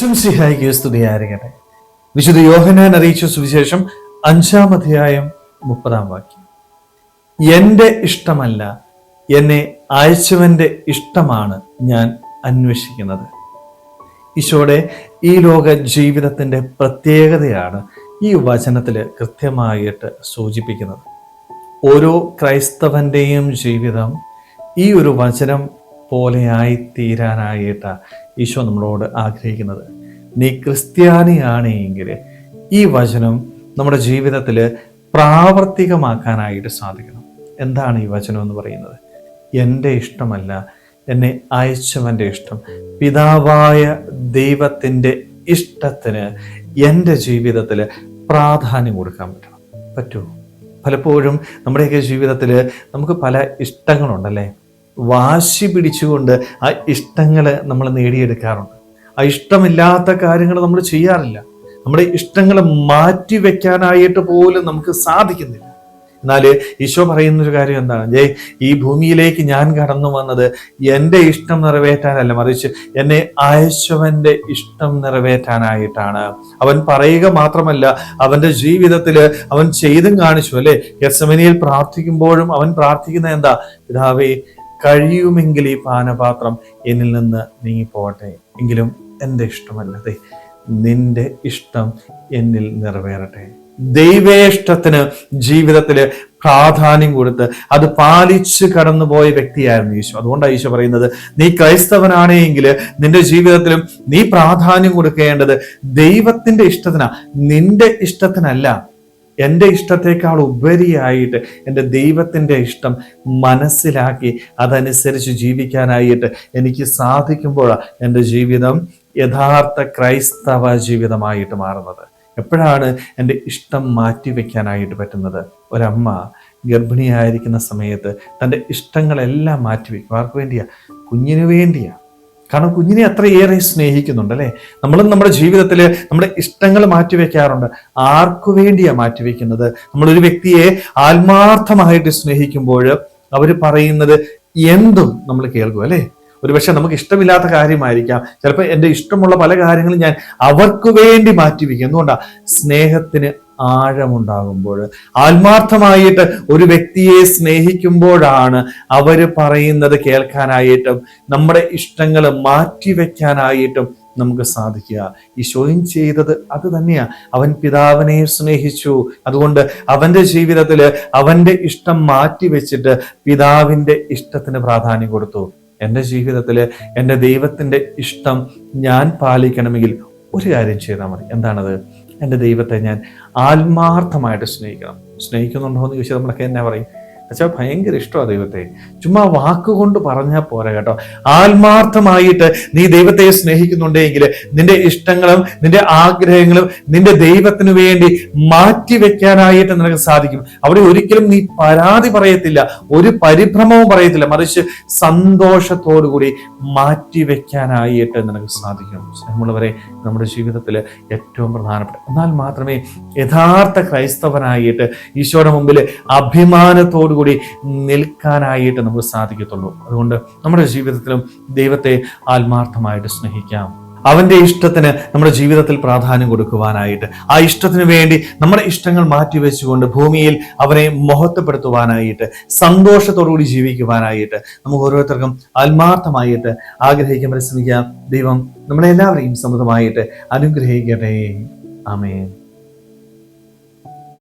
ഈശ്വം സിഹായിക്ക് സ്തുതിയായിരിക്കട്ടെ വിശുദ്ധ യോഹനാൻ അറിയിച്ച സുവിശേഷം അഞ്ചാം അധ്യായം മുപ്പതാം വാക്യം. എന്റെ ഇഷ്ടമല്ല എന്നെ അയച്ചവന്റെ ഇഷ്ടമാണ് ഞാൻ അന്വേഷിക്കുന്നത്. ഈശോടെ ഈ ലോക ജീവിതത്തിന്റെ പ്രത്യേകതയാണ് ഈ വചനത്തിൽ കൃത്യമായിട്ട് സൂചിപ്പിക്കുന്നത്. ഓരോ ക്രൈസ്തവന്റെയും ജീവിതം ഈ ഒരു വചനം പോലെയായി തീരാനായിട്ട് ഈശോ നമ്മളോട് ആഗ്രഹിക്കുന്നത്. നീ ക്രിസ്ത്യാനിയാണെങ്കിൽ ഈ വചനം നമ്മുടെ ജീവിതത്തിൽ പ്രാവർത്തികമാക്കാനായിട്ട് സാധിക്കണം. എന്താണ് ഈ വചനം എന്ന് പറയുന്നത്? എന്റെ ഇഷ്ടമല്ല എന്നെ അയച്ചവന്റെ ഇഷ്ടം പിതാവായ ദൈവത്തിന്റെ ഇഷ്ടത്തിന് എന്റെ ജീവിതത്തിൽ പ്രാധാന്യം കൊടുക്കാൻ പറ്റണം. പറ്റുമോ പലപ്പോഴും നമ്മുടെയൊക്കെ ജീവിതത്തിൽ നമുക്ക് പല ഇഷ്ടങ്ങളുണ്ടല്ലേ? വാശി പിടിച്ചുകൊണ്ട് ആ ഇഷ്ടങ്ങൾ നമ്മൾ നേടിയെടുക്കാറുണ്ട്. ഇഷ്ടമില്ലാത്ത കാര്യങ്ങൾ നമ്മൾ ചെയ്യാറില്ല. നമ്മുടെ ഇഷ്ടങ്ങളെ മാറ്റി വെക്കാനായിട്ട് പോലും നമുക്ക് സാധിക്കുന്നില്ല. എന്നാൽ ഈശോ പറയുന്ന ഒരു കാര്യം എന്താണ്? ജയ് ഈ ഭൂമിയിലേക്ക് ഞാൻ കടന്നു വന്നത് എന്റെ ഇഷ്ടം നിറവേറ്റാനല്ല മറിച്ച് എന്നെ അയച്ചവന്റെ ഇഷ്ടം നിറവേറ്റാനായിട്ടാണ്. അവൻ പറയുക മാത്രമല്ല അവന്റെ ജീവിതത്തിൽ അവൻ ചെയ്തും കാണിച്ചു അല്ലെ? യസമനിയിൽ പ്രാർത്ഥിക്കുമ്പോഴും അവൻ പ്രാർത്ഥിക്കുന്ന എന്താ? പിതാവേ കഴിയുമെങ്കിൽ ഈ പാനപാത്രം എന്നിൽ നിന്ന് നീങ്ങിപ്പോകട്ടെ. എങ്കിലും എന്റെ ഇഷ്ടമല്ലതേ. നിന്റെ ഇഷ്ടം എന്നിൽ നിറവേറട്ടെ. ദൈവേഷ്ടത്തിന് ജീവിതത്തിൽ പ്രാധാന്യം കൊടുത്ത് അത് പാലിച്ച് കടന്നുപോയ വ്യക്തിയായിരുന്നു ഈശോ അതുകൊണ്ടാണ് ഈശോ പറയുന്നത് നീ ക്രൈസ്തവനാണെങ്കിൽ നിന്റെ ജീവിതത്തിലും നീ പ്രാധാന്യം കൊടുക്കേണ്ടത് ദൈവത്തിന്റെ ഇഷ്ടത്തിനാ. നിന്റെ ഇഷ്ടത്തിനല്ല എന്റെ ഇഷ്ടത്തെക്കാൾ ഉപരിയായിട്ട് എന്റെ ദൈവത്തിന്റെ ഇഷ്ടം മനസ്സിലാക്കി അതനുസരിച്ച് ജീവിക്കാനായിട്ട് എനിക്ക് സാധിക്കുമ്പോഴാണ് എന്റെ ജീവിതം യഥാർത്ഥ ക്രൈസ്തവ ജീവിതമായിട്ട് മാറുന്നത്. എപ്പോഴാണ് എന്റെ ഇഷ്ടം മാറ്റിവെക്കാനായിട്ട് പറ്റുന്നത്? ഒരമ്മ ഗർഭിണിയായിരിക്കുന്ന സമയത്ത് തന്റെ ഇഷ്ടങ്ങളെല്ലാം മാറ്റിവെക്കും ആർക്ക് വേണ്ടിയാ? കുഞ്ഞിനു വേണ്ടിയാ. കാരണം കുഞ്ഞിനെ അത്രയേറെ സ്നേഹിക്കുന്നുണ്ട് അല്ലേ? നമ്മളും നമ്മുടെ ജീവിതത്തിൽ നമ്മുടെ ഇഷ്ടങ്ങൾ മാറ്റിവെക്കാറുണ്ട് ആർക്കു വേണ്ടിയാ മാറ്റിവെക്കുന്നത് നമ്മളൊരു വ്യക്തിയെ ആത്മാർത്ഥമായിട്ട് സ്നേഹിക്കുമ്പോൾ അവർ പറയുന്നത് എന്തും നമ്മൾ കേൾക്കും അല്ലേ? ഒരുപക്ഷെ നമുക്ക് ഇഷ്ടമില്ലാത്ത കാര്യമായിരിക്കാം. ചിലപ്പോൾ എന്റെ ഇഷ്ടമുള്ള പല കാര്യങ്ങളും ഞാൻ അവർക്ക് വേണ്ടി മാറ്റിവെക്കും എന്തുകൊണ്ടാണ് സ്നേഹത്തിന് ആഴമുണ്ടാകുമ്പോൾ. ആത്മാർത്ഥമായിട്ട് ഒരു വ്യക്തിയെ സ്നേഹിക്കുമ്പോഴാണ് അവർ പറയുന്നത് കേൾക്കാനായിട്ടും നമ്മുടെ ഇഷ്ടങ്ങൾ മാറ്റിവെക്കാനായിട്ടും നമുക്ക് സാധിക്കുക. ഈശോയും ചെയ്തത് അത് തന്നെയാണ് അവൻ പിതാവിനെ സ്നേഹിച്ചു. അതുകൊണ്ട് അവന്റെ ജീവിതത്തിൽ അവന്റെ ഇഷ്ടം മാറ്റിവെച്ചിട്ട് പിതാവിന്റെ ഇഷ്ടത്തിന് പ്രാധാന്യം കൊടുത്തു. എന്റെ ജീവിതത്തിൽ എന്റെ ദൈവത്തിന്റെ ഇഷ്ടം ഞാൻ പാലിക്കണമെങ്കിൽ ഒരു കാര്യം ചെയ്താൽ മതി. എന്താണത്? എന്റെ ദൈവത്തെ ഞാൻ ആത്മാർത്ഥമായിട്ട് സ്നേഹിക്കണം. സ്നേഹിക്കുന്നുണ്ടോ എന്ന് ചോദിച്ചാൽ നമ്മളൊക്കെ എന്നാ പറയും? വെച്ചാൽ ഭയങ്കര ഇഷ്ടമാണ് ദൈവത്തെ. ചുമ്മാ വാക്കുകൊണ്ട് പറഞ്ഞാൽ പോരാ കേട്ടോ. ആത്മാർത്ഥമായിട്ട് നീ ദൈവത്തെ സ്നേഹിക്കുന്നുണ്ടെങ്കിൽ നിന്റെ ഇഷ്ടങ്ങളും നിന്റെ ആഗ്രഹങ്ങളും നിന്റെ ദൈവത്തിന് വേണ്ടി മാറ്റി വെക്കാനായിട്ട് നിനക്ക് സാധിക്കും. അവിടെ ഒരിക്കലും നീ പരാതി പറയത്തില്ല ഒരു പരിഭ്രമവും പറയത്തില്ല. മറിച്ച് സന്തോഷത്തോടുകൂടി മാറ്റി വെക്കാനായിട്ട് നിനക്ക് സാധിക്കും. സ്നേഹമുള്ളവരെ നമ്മുടെ ജീവിതത്തിൽ ഏറ്റവും പ്രധാനപ്പെട്ട എന്നാൽ മാത്രമേ യഥാർത്ഥ ക്രൈസ്തവനായിട്ട് ഈശോയുടെ മുമ്പിൽ അഭിമാനത്തോടു കൂടി നിൽക്കാനായിട്ട് നമുക്ക് സാധിക്കത്തുള്ളൂ. അതുകൊണ്ട് നമ്മുടെ ജീവിതത്തിലും ദൈവത്തെ ആത്മാർത്ഥമായിട്ട് സ്നേഹിക്കാം. അവന്റെ ഇഷ്ടത്തിന് നമ്മുടെ ജീവിതത്തിൽ പ്രാധാന്യം കൊടുക്കുവാനായിട്ട് ആ ഇഷ്ടത്തിന് വേണ്ടി നമ്മുടെ ഇഷ്ടങ്ങൾ മാറ്റിവെച്ചുകൊണ്ട് ഭൂമിയിൽ അവനെ മഹത്വപ്പെടുത്തുവാനായിട്ട് സന്തോഷത്തോടുകൂടി ജീവിക്കുവാനായിട്ട് നമുക്ക് ഓരോരുത്തർക്കും ആത്മാർത്ഥമായിട്ട് ആഗ്രഹിക്കാൻ പരിശ്രമിക്കാം. ദൈവം നമ്മളെല്ലാവരെയും സമൃദ്ധമായിട്ട് അനുഗ്രഹിക്കട്ടെ. ആമേൻ.